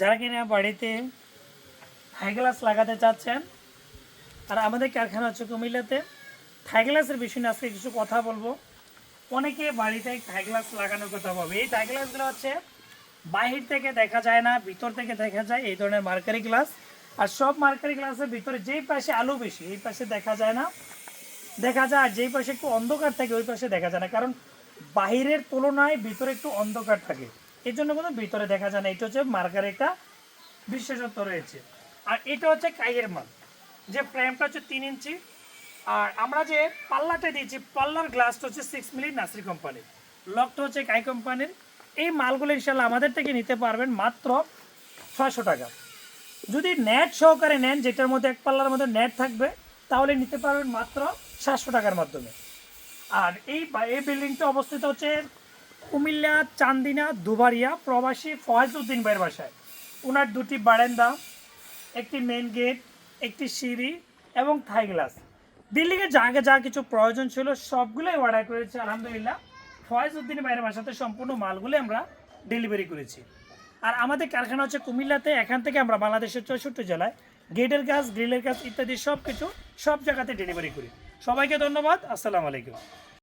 যারা কিনা বাড়িতে হাই গ্লাস লাগাতে চাচ্ছেন, আর আমাদের কারখানা হচ্ছে কুমিল্লাতে থাই গ্লাসের বিষয় আজকে কিছু কথা বলব। অনেকে বাড়িতে থাই গ্লাস লাগানোর কথা বলবে এই থাই গ্লাসগুলো হচ্ছে বাহির থেকে দেখা যায় না, ভিতর থেকে দেখা যায়, এই ধরনের মার্কারি গ্লাস আর সব মার্কারি গ্লাসের ভিতরে যেই পাশে আলো বেশি, এই পাশে দেখা যায় না। দেখা যায়, আর যেই পাশে একটু অন্ধকার থাকে, ওই পাশে দেখা যায় না। কারণ বাহিরের তুলনায় ভিতরে একটু অন্ধকার থাকে। এই জন্য কিন্তু ভিতরে দেখা যায় না, এটা হচ্ছে মার্কার একটা বিশেষত্ব রয়েছে। আর এটা হচ্ছে কাইয়ের মাল। যে ফ্রেমটা হচ্ছে তিন ইঞ্চি আর আমরা যে পাল্লাটা দিয়েছি, পাল্লার গ্লাসটা হচ্ছে সিক্স মিলি নাসরি কোম্পানির লকটা হচ্ছে কাই কোম্পানির এই মালগুলো ইনশাল্লাহ আমাদের থেকে নিতে পারবেন মাত্র ছয়শো টাকা। যদি নেট সহকারে নেন, যেটার মধ্যে এক পাল্লার মধ্যে নেট থাকবে, তাহলে নিতে পারবেন মাত্র সাতশো টাকার মাধ্যমে। আর এই বিল্ডিংটা অবস্থিত হচ্ছে কুমিল্লা, চান্দিনা, দুবারিয়া প্রবাসী ফয়েজউদ্দিন ভাইয়ের বাসায়। ওনার দুটি বারান্দা, একটি মেন গেট একটি সিঁড়ি এবং থাই গ্লাস বিল্ডিংয়ে যা যা কিছু প্রয়োজন ছিল সবগুলোই অর্ডার করেছি, আলহামদুলিল্লাহ। ফয়েজউদ্দিন ভাইয়ের বাসাতে সম্পূর্ণ মালগুলো আমরা ডেলিভারি করেছি। আর আমাদের কারখানা হচ্ছে কুমিল্লাতে, এখান থেকে আমরা বাংলাদেশের চৌষট্টি জেলায় গেটের কাজ গ্রিলের কাজ ইত্যাদি সব কিছু সব জায়গাতে ডেলিভারি করি। সবাইকে ধন্যবাদ, আসসালামু আলাইকুম।